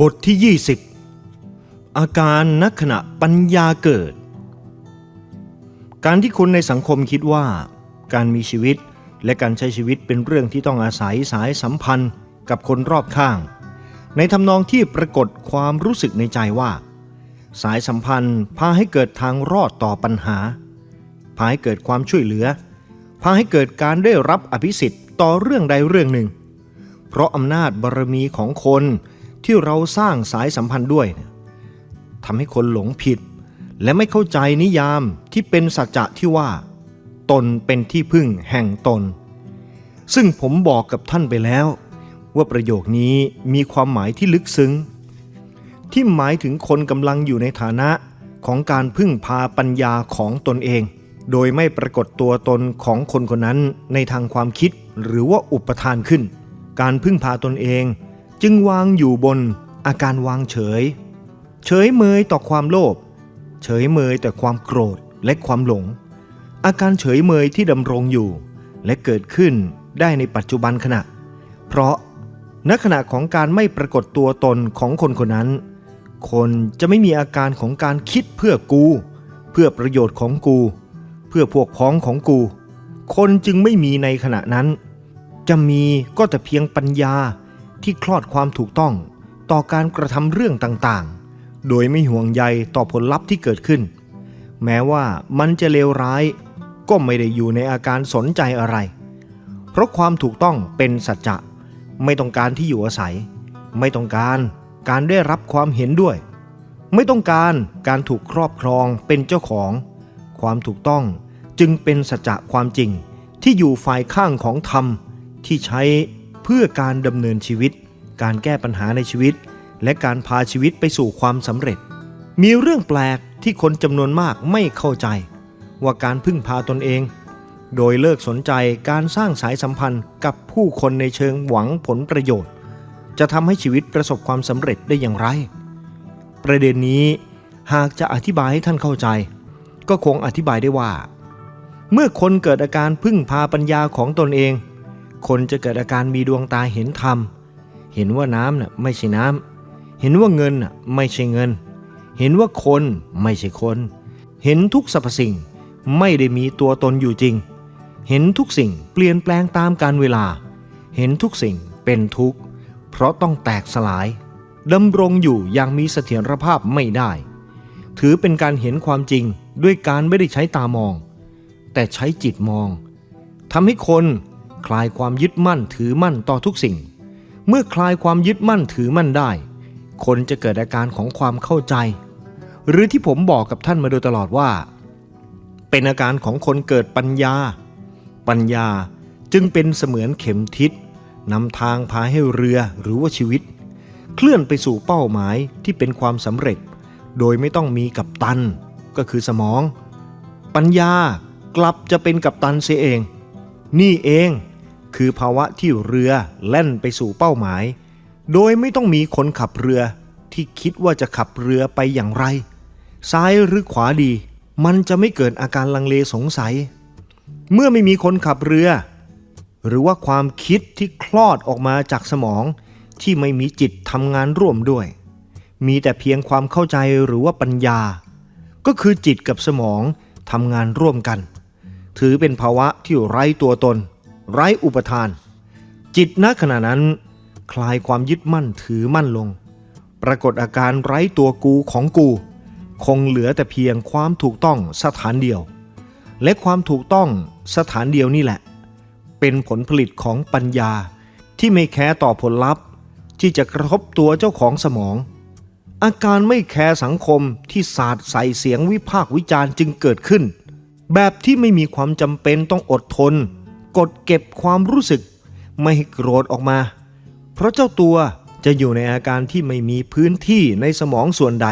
บทที่ 20 อาการนักขณะปัญญาเกิด การที่คนในสังคมคิดว่า การมีชีวิตและการใช้ชีวิตเป็นเรื่องที่ต้องอาศัยสายสัมพันธ์กับคนรอบข้าง ในทำนองที่ปรากฏความรู้สึกในใจว่า สายสัมพันธ์พาให้เกิดทางรอดต่อปัญหา พาให้เกิดความช่วยเหลือ พาให้เกิดการได้รับอภิสิทธิ์ต่อเรื่องใดเรื่องหนึ่ง เพราะอำนาจบารมีของคน ที่เราสร้างสายสัมพันธ์ด้วยทำให้คนหลงผิด และไม่เข้าใจนิยามที่เป็นสัจจะที่ว่า ตนเป็นที่พึ่งแห่งตน ซึ่งผมบอกกับท่านไปแล้ว ว่าประโยคนี้มีความหมายที่ลึกซึ้ง ที่หมายถึงคนกำลังอยู่ในฐานะของการพึ่งพาปัญญาของตนเอง โดยไม่ปรากฏตัวตนของคนคนนั้นในทางความคิดหรือว่าอุปทานขึ้น การพึ่งพาตนเอง จึงวางอยู่บนอาการวางเฉย เฉยเมยต่อความโลภเฉยเมยต่อความโกรธและความหลง อาการเฉยเมยที่ดำรงอยู่ และเกิดขึ้นได้ในปัจจุบันขณะ เพราะณขณะของการไม่ปรากฏตัวตนของคนคนนั้น คนจะไม่มีอาการของการคิดเพื่อกู เพื่อประโยชน์ของกู เพื่อพวกพ้องของกู คนจึงไม่มีในขณะนั้น จะมีก็แต่เพียงปัญญา ที่คลอดความถูกต้อง ต่อการกระทำเรื่องต่างๆ โดยไม่ห่วงใยต่อผลลัพธ์ที่เกิดขึ้น แม้ว่ามันจะเลวร้าย ก็ไม่ได้อยู่ในอาการสนใจอะไร เพราะความถูกต้องเป็นสัจจะ ไม่ต้องการที่อยู่อาศัย ไม่ต้องการการได้รับความเห็นด้วย ไม่ต้องการการถูกครอบครองเป็นเจ้าของ ความถูกต้องจึงเป็นสัจจะความจริงที่อยู่ฝ่ายข้างของธรรมที่ใช้ พื่อการดำเนินชีวิต การแก้ปัญหาในชีวิต และการพาชีวิตไปสู่ความสำเร็จ มีเรื่องแปลกที่คนจำนวนมากไม่เข้าใจ ว่าการพึ่งพาตนเอง โดยเลิกสนใจการสร้างสายสัมพันธ์กับผู้คนในเชิงหวังผลประโยชน์ จะทำให้ชีวิตประสบความสำเร็จได้อย่างไร ประเด็นนี้หากจะอธิบายให้ท่านเข้าใจ ก็คงอธิบายได้ว่า เมื่อคนเกิดอาการพึ่งพาปัญญาของตนเอง คนจะเกิดอาการมีดวงตาเห็นธรรม เห็นว่าน้ำน่ะไม่ใช่น้ำ เห็นว่าเงินน่ะไม่ใช่เงิน เห็นว่าคนไม่ใช่คน เห็นทุกสรรพสิ่งไม่ได้มีตัวตนอยู่จริง เห็นทุกสิ่งเปลี่ยนแปลงตามกาลเวลา เห็นทุกสิ่งเป็นทุกข์เพราะต้องแตกสลายดำรงอยู่อย่างมีเสถียรภาพไม่ได้ ถือเป็นการเห็นความจริงด้วยการไม่ได้ใช้ตามอง แต่ใช้จิตมองทำให้คน คลายความยึดมั่นถือมั่นต่อทุกสิ่ง เมื่อคลายความยึดมั่นถือมั่นได้ คนจะเกิดอาการของความเข้าใจ หรือที่ผมบอกกับท่านมาโดยตลอดว่า เป็นอาการของคนเกิดปัญญา ปัญญาจึงเป็นเสมือนเข็มทิศนำทางพาให้เรือหรือว่าชีวิต เคลื่อนไปสู่เป้าหมายที่เป็นความสำเร็จ โดยไม่ต้องมีกัปตัน ก็คือสมอง ปัญญากลับจะเป็นกัปตันเสียเอง นี่เองคือภาวะที่เรือแล่นไปสู่เป้าหมาย โดยไม่ต้องมีคนขับเรือที่คิดว่าจะขับเรือไปอย่างไร ซ้ายหรือขวาดี มันจะไม่เกิดอาการลังเลสงสัย เมื่อไม่มีคนขับเรือ หรือว่าความคิดที่คลอดออกมาจากสมอง ที่ไม่มีจิตทำงานร่วมด้วย มีแต่เพียงความเข้าใจหรือว่าปัญญา ก็คือจิตกับสมองทำงานร่วมกัน ถือเป็นภาวะที่ไร้ตัวตน ไร้อุปทาน จิตณขณะนั้น คลายความยึดมั่นถือมั่นลง ปรากฏอาการไร้ตัวกูของกู คงเหลือแต่เพียงความถูกต้องสถานเดียว และความถูกต้องสถานเดียวนี่แหละ เป็นผลผลิตของปัญญาที่ไม่แคร์ต่อผลลัพธ์ ที่จะกระทบตัวเจ้าของสมอง อาการไม่แคร์สังคมที่ศาสาดใส่เสียงวิพากษ์วิจารณ์จึงเกิดขึ้น แบบที่ไม่มีความจำเป็นต้องอดทน กดเก็บความรู้สึก ไม่ให้โกรธออกมา เพราะเจ้าตัวจะอยู่ในอาการที่ไม่มีพื้นที่ในสมองส่วนใด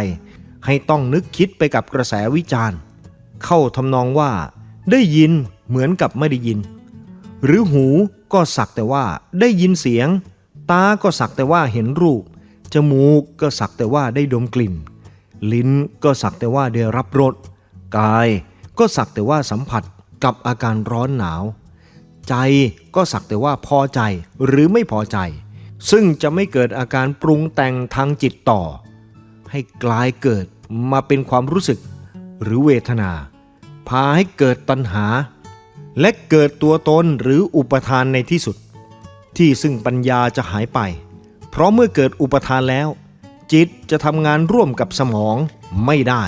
ให้ต้องนึกคิดไปกับกระแสวิจารณ์ เข้าทำนองว่า ได้ยินเหมือนกับไม่ได้ยิน หรือหูก็สักแต่ว่าได้ยินเสียง ตาก็สักแต่ว่าเห็นรูป จมูกก็สักแต่ว่าได้ดมกลิ่น ลิ้นก็สักแต่ว่าได้รับรสกาย ก็สักแต่ว่าสัมผัสกับอาการร้อนหนาว ใจก็สักแต่ว่าพอใจหรือไม่พอใจ ซึ่งจะไม่เกิดอาการปรุงแต่งทางจิตต่อ ให้กลายเกิดมาเป็นความรู้สึกหรือเวทนา พาให้เกิดตัณหา และเกิดตัวตนหรืออุปทานในที่สุด ที่ซึ่งปัญญาจะหายไป เพราะเมื่อเกิดอุปทานแล้ว จิตจะทำงานร่วมกับสมองไม่ได้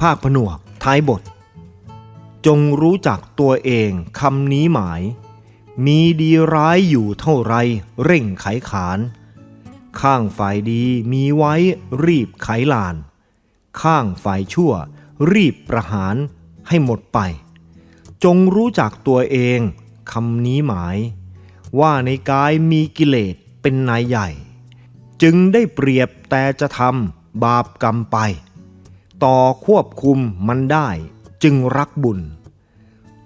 ภาคผนวก ท้ายบท จงรู้จักตัวเองคำนี้หมาย มีดีร้ายอยู่เท่าไรเร่งไขขาน ข้างฝ่ายดีมีไว้รีบไขลาน ข้างฝ่ายชั่ว รีบประหารให้หมดไป จงรู้จักตัวเองคำนี้หมาย ว่าในกายมีกิเลสเป็นนายใหญ่ จึงได้เปรียบแต่จะทำบาปกรรมไป ต่อควบคุมมันได้จึงรักบุญ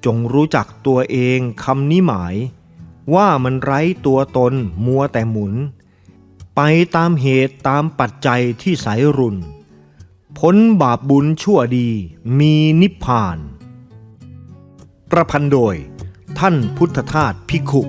จงรู้จักตัวเองคำนี้หมาย ว่ามันไร้ตัวตนมัวแต่หมุน ไปตามเหตุตามปัจจัยที่สายรุนพ้นบาปบุญชั่วดีมีนิพพาน ประพันธ์โดยท่านพุทธทาสพิกขุ